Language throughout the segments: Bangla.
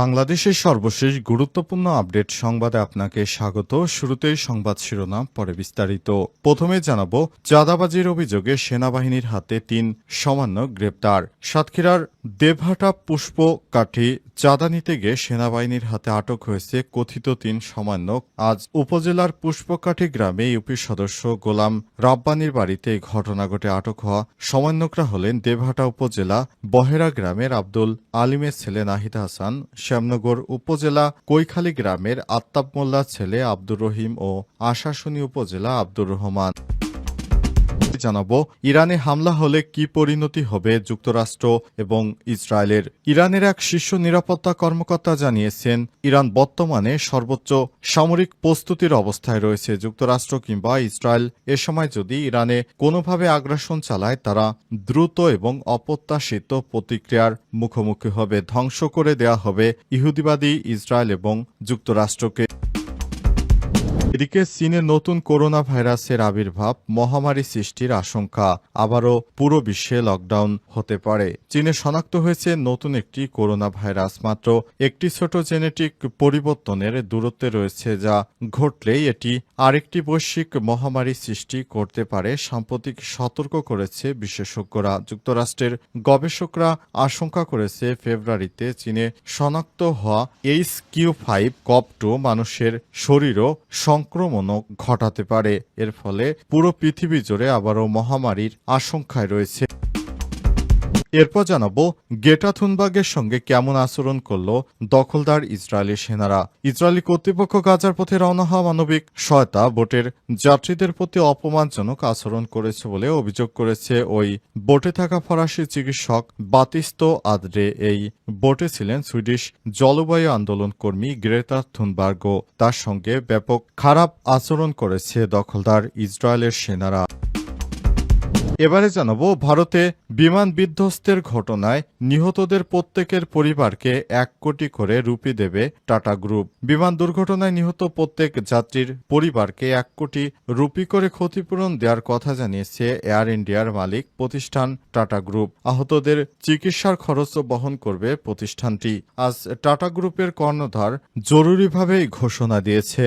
বাংলাদেশের সর্বশেষ গুরুত্বপূর্ণ আপডেট সংবাদে আপনাকে স্বাগত। শুরুতেই সংবাদ শিরোনাম, পরে বিস্তারিত। প্রথমে জানাব, চাঁদাবাজির অভিযোগে সেনাবাহিনীর হাতে তিন সামান্য গ্রেপ্তার। সাতক্ষীরার দেবহাটা পুষ্প কাঠি চাঁদা নিতে গিয়ে সেনাবাহিনীর হাতে আটক হয়েছে কথিত তিন সামান্য। আজ উপজেলার পুষ্পকাঠি গ্রামে ইউপি সদস্য গোলাম রাব্বানির বাড়িতে এই ঘটনা ঘটে আটক হওয়া সমন্বয়করা হলেন দেবহাটা উপজেলা বহেরা গ্রামের আব্দুল আলিমের ছেলে নাহিদ হাসান। শ্যামনগর উপজেলা কৈখালী গ্রামের আত্তাব মোল্লার ছেলে আব্দুর রহিম ও আশাশুনি উপজেলা আব্দুর রহমান। জানাব, ইরানে হামলা হলে কি পরিণতি হবে যুক্তরাষ্ট্র এবং ইসরায়েলের? ইরানের এক শীর্ষ নিরাপত্তা কর্মকর্তা জানিয়েছেন, ইরান বর্তমানে সর্বোচ্চ সামরিক প্রস্তুতির অবস্থায় রয়েছে। যুক্তরাষ্ট্র কিংবা ইসরায়েল এ সময় যদি ইরানে কোনোভাবে আগ্রাসন চালায়, তারা দ্রুত এবং অপ্রত্যাশিত প্রতিক্রিয়ার মুখোমুখি হবে। ধ্বংস করে দেয়া হবে ইহুদিবাদী ইসরায়েল এবং যুক্তরাষ্ট্রকে। এদিকে চীনে নতুন করোনা ভাইরাসের আবির্ভাব, মহামারী সৃষ্টির আশঙ্কা। আবারও পুরো বিশ্বে লকডাউন হতে পারে। চীনে শনাক্ত হয়েছে নতুন একটি করোনা ভাইরাস মাত্র একটি ছোট জেনেটিক পরিবর্তনের দূরত্বে রয়েছে যা ঘটলেই এটি আরেকটি বৈশ্বিক মহামারী সৃষ্টি করতে পারে, সাম্প্রতিক সতর্ক করেছে বিশেষজ্ঞরা। যুক্তরাষ্ট্রের গবেষকরা আশঙ্কা করেছে, ফেব্রুয়ারিতে চীনে শনাক্ত হওয়া H Q five, CoV two মানুষের শরীরও সংক্রমণও ঘটাতে পারে। এর ফলে পুরো পৃথিবী জুড়ে আবারও মহামারীর আশঙ্কায় রয়েছে। এরপর জানাব গেটা থুনবাগের সঙ্গে কেমন আচরণ করল দখলদার ইসরায়েলি সেনারা। ইসরায়েলি কর্তৃপক্ষ গাজার পথে রওনা হওয়া মানবিক সহায়তা বোটের যাত্রীদের প্রতি অপমানজনক আচরণ করেছে বলে অভিযোগ করেছে ওই বোটে থাকা ফরাসি চিকিৎসক বাতিস্ত আদরে। এই বোটে ছিলেন সুইডিশ জলবায়ু আন্দোলন কর্মী গ্রেতা থুনবার্গ তার সঙ্গে ব্যাপক খারাপ আচরণ করেছে দখলদার ইসরায়েলের সেনারা। এবারে জানাব, ভারতে বিমান বিধ্বস্তের ঘটনায় নিহতদের প্রত্যেকের পরিবারকে এক কোটি করে রুপি দেবে টাটা গ্রুপ। বিমান দুর্ঘটনায় নিহত প্রত্যেক যাত্রীর পরিবারকে এক কোটি রুপি করে ক্ষতিপূরণ দেওয়ার কথা জানিয়েছে এয়ার ইন্ডিয়ার মালিক প্রতিষ্ঠান টাটা গ্রুপ। আহতদের চিকিৎসার খরচ বহন করবে প্রতিষ্ঠানটি। আজ টাটা গ্রুপের কর্ণধার জরুরিভাবে এই ঘোষণা দিয়েছে।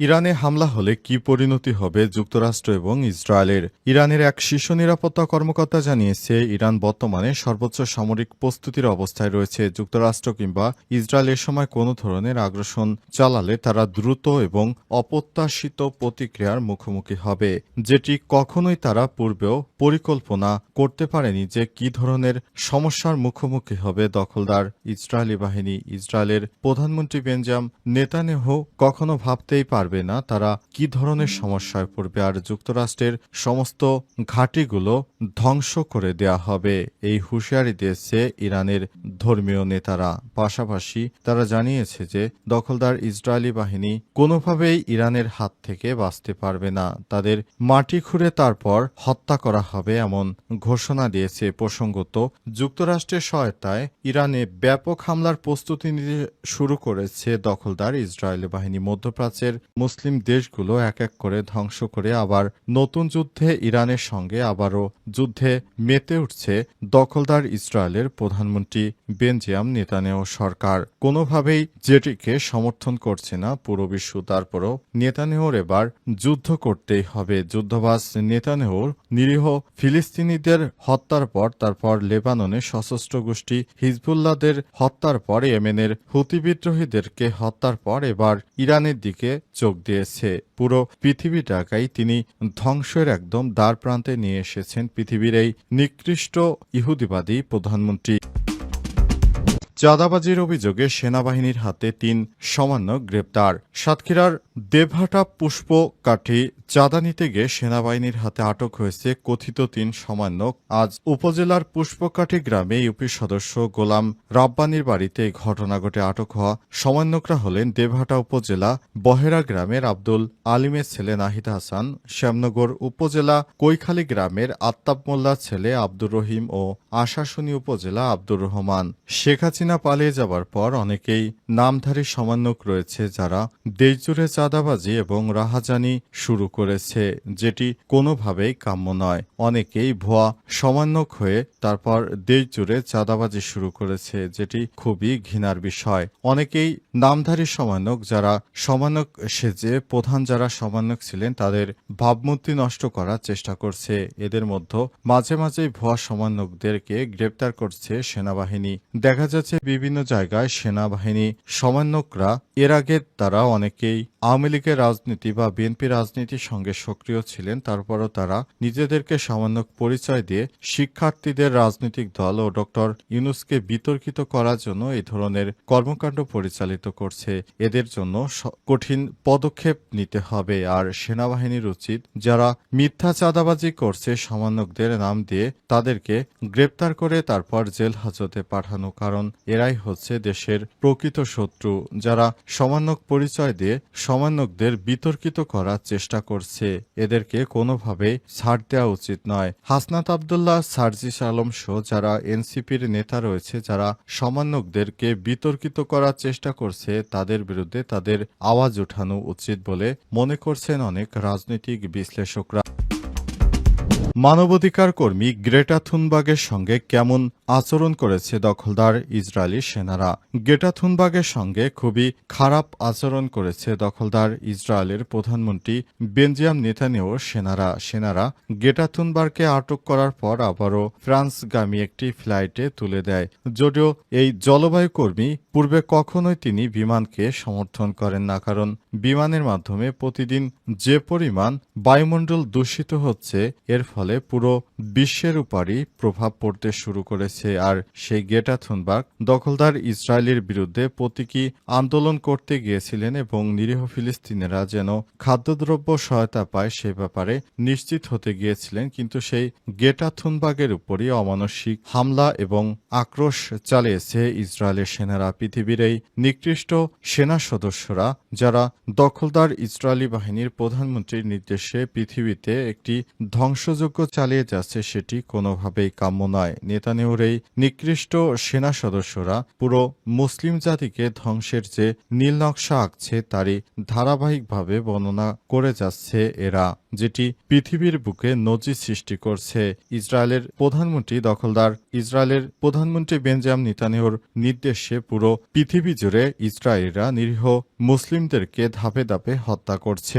ইরানে হামলা হলে কি পরিণতি হবে যুক্তরাষ্ট্র এবং ইসরায়েলের? ইরানের এক শীর্ষ নিরাপত্তা কর্মকর্তা জানিয়েছে, ইরান বর্তমানে সর্বোচ্চ সামরিক প্রস্তুতির অবস্থায় রয়েছে। যুক্তরাষ্ট্র কিংবা ইসরায়েলের সময় কোনো ধরনের আগ্রাসন চালালে তারা দ্রুত এবং অপ্রত্যাশিত প্রতিক্রিয়ার মুখোমুখি হবে, যেটি কখনোই তারা পূর্বেও পরিকল্পনা করতে পারেনি যে কি ধরনের সমস্যার মুখোমুখি হবে দখলদার ইসরায়েলি বাহিনী। ইসরায়েলের প্রধানমন্ত্রী বেঞ্জাম নেতানেহ কখনো ভাবতেই পারে পারবে না তারা কি ধরনের সমস্যায় পড়বে আর যুক্তরাষ্ট্রের সমস্ত ঘাঁটিগুলো ধ্বংস করে দেয়া হবে। এই হুঁশিয়ারি দিয়েছে ইরানের ধর্মীয় নেতারা। পাশাপাশি তারা জানিয়েছে যে দখলদার ইসরায়েলি বাহিনী কোনোভাবেই ইরানের হাত থেকে বাঁচতে পারবে না। তাদের মাটি খুঁড়ে তারপর হত্যা করা হবে এমন ঘোষণা দিয়েছে প্রসঙ্গত যুক্তরাষ্ট্রের সহায়তায় ইরানে ব্যাপক হামলার প্রস্তুতি নিতে শুরু করেছে দখলদার ইসরায়েলি বাহিনী। মধ্যপ্রাচ্যের মুসলিম দেশগুলো এক এক করে ধ্বংস করে আবার নতুন যুদ্ধে ইরানের সঙ্গে আবারও যুদ্ধে মেতে উঠছে দখলদার ইসরায়েলের প্রধানমন্ত্রী বেনজিয়াম নেতানেও সরকার। কোনোভাবেই যেটিকে সমর্থন করছে না পুরো বিশ্ব, তারপরও নেতানেহর এবার যুদ্ধ করতেই হবে। যুদ্ধবাস নেতানেহর নিরীহ ফিলিস্তিনিদের হত্যার পর, তারপর লেবাননে সশস্ত্র গোষ্ঠী হিজবুল্লাদের হত্যার পর, ইয়েমেনের হুতি বিদ্রোহীদেরকে হত্যার পর এবার ইরানের দিকে চোখ দিয়েছে। পুরো পৃথিবীটাকেই তিনি ধ্বংসের একদম দ্বার প্রান্তে নিয়ে এসেছেন। পৃথিবীর এই নিকৃষ্ট ইহুদিবাদী প্রধানমন্ত্রী। চাঁদাবাজির অভিযোগে সেনাবাহিনীর হাতে তিন সামান্য গ্রেপ্তার। সাতক্ষীরার দেবহাটা পুষ্প কাঠি চাঁদা নিতে গিয়ে সেনাবাহিনীর হাতে আটক হয়েছে কথিত তিন সমন্বয়ক আজ উপজেলার পুষ্পকাঠি গ্রামে ইউপি সদস্য গোলাম রাব্বানির বাড়িতে এই ঘটনা ঘটে। আটক হওয়া সমন্বয়করা হলেন দেবহাটা উপজেলা বহেরা গ্রামের আব্দুল আলিমের ছেলে নাহিদ হাসান, শ্যামনগর উপজেলা কৈখালী গ্রামের আত্তাব মোল্লার ছেলে আব্দুর রহিম ও আশাশুনি উপজেলা আব্দুর রহমান। শেখ হাসিনা পালিয়ে যাবার পর অনেকেই নামধারী সমন্বয়ক রয়েছে যারা দেশজুড়ে চাঁদাবাজি এবং রাহাজানি শুরু করেছে, যেটি কোনোভাবেই কাম্য নয়। অনেকেই ভুয়া সমন্বয়ক হয়ে তারপর দেশজুড়ে চাঁদাবাজি শুরু করেছে, যেটি খুবই ঘৃণার বিষয়। অনেকেই নামধারী সমন্বয়ক যারা সমন্বয়ক সেজে প্রধান যারা সমন্বয়ক ছিলেন, তাদের ভাবমূর্তি নষ্ট করার চেষ্টা করছে। এদের মধ্যে মাঝে মাঝেই ভুয়া সমন্বয়কদেরকে গ্রেপ্তার করছে সেনাবাহিনী। দেখা যাচ্ছে বিভিন্ন জায়গায় সেনাবাহিনী সমন্বয়করা, এর আগে তারা অনেকেই আওয়ামী লীগের রাজনীতি বা বিএনপি রাজনীতির সঙ্গে সক্রিয় ছিলেন, তারপরও তারা নিজেদেরকে সমন্বয়ক পরিচয় দিয়ে শিক্ষার্থীদের রাজনৈতিক দল ও ডক্টর ইউনুসকে বিতর্কিত করার জন্য এই ধরনের কর্মকাণ্ড পরিচালিত করছে। এদের জন্য কঠিন পদক্ষেপ নিতে হবে। আর সেনাবাহিনীর উচিত যারা মিথ্যা চাঁদাবাজি করছে, সমন্বয়কদের নাম দিয়ে তাদেরকে গ্রেপ্তার করে তারপর জেল হাজতে পাঠানো। কারণ এরাই হচ্ছে দেশের প্রকৃত শত্রু, যারা সমন্বয়ক পরিচয় দিয়ে সমন্বয়কদের বিতর্কিত করার চেষ্টা করছে। এদেরকে কোনোভাবে ছাড় দেওয়া উচিত নয়। হাসনাত আবদুল্লাহ, সার্জিস আলম সহ যারা এনসিপির নেতা রয়েছে, যারা সমন্বয়কদেরকে বিতর্কিত করার চেষ্টা করছে, তাদের বিরুদ্ধে তাদের আওয়াজ ওঠানো উচিত বলে মনে করছেন অনেক রাজনৈতিক বিশ্লেষকরা। মানবাধিকার কর্মী গ্রেটা থুনবাগের সঙ্গে কেমন আচরণ করেছে দখলদার ইসরায়েলি সেনারা? গ্রেটা থুনবাগের সঙ্গে খুবই খারাপ আচরণ করেছে দখলদার ইসরায়েলের প্রধানমন্ত্রী বেনজিয়াম নেতানিয়াহু সেনারা। সেনারা গ্রেটা থুনবাগকে আটক করার পর আবারও ফ্রান্সগামী একটি ফ্লাইটে তুলে দেয়। যদিও এই জলবায়ু কর্মী পূর্বে কখনোই তিনি বিমানকে সমর্থন করেন না, কারণ বিমানের মাধ্যমে প্রতিদিন যে পরিমাণ বায়ুমণ্ডল দূষিত হচ্ছে, এর ফলে পুরো বিশ্বের উপরই প্রভাব পড়তে শুরু করেছে। আর সেই গেটা থুনবার্গ দখলদার ইসরায়েলের বিরুদ্ধে প্রতীকী আন্দোলন করতে গিয়েছিলেন এবং নিরীহ ফিলিস্তিনেরা যেন খাদ্যদ্রব্য সহায়তা পায় সে ব্যাপারে নিশ্চিত হতে গিয়েছিলেন, কিন্তু সেই গেটা থুনবাগের উপরই অমানসিক হামলা এবং আক্রোশ চালিয়েছে ইসরায়েলের সেনারা। পৃথিবীর এই নিকৃষ্ট সেনা সদস্যরা, যারা দখলদার ইসরায়েলি বাহিনীর প্রধানমন্ত্রীর নির্দেশে পৃথিবীতে একটি ধ্বংসযজ্ঞ চালিয়ে যাচ্ছে সেটি কোনোভাবেই কাম্য নয়। নেতানিয়াহুর এই নিকৃষ্ট সেনা সদস্যরা পুরো মুসলিম জাতিকে ধ্বংসের যে নীল নকশা আঁকছে তারই ধারাবাহিকভাবে বর্ণনা করে যাচ্ছে এরা, যেটি পৃথিবীর বুকে নজির সৃষ্টি করছে। ইসরায়েলের প্রধানমন্ত্রী দখলদার ইসরায়েলের প্রধানমন্ত্রী বেঞ্জাম নিতানিহর নির্দেশে পুরো পৃথিবী জুড়ে ইসরায়েলরা নিরীহ মুসলিমদেরকে ধাপে ধাপে হত্যা করছে।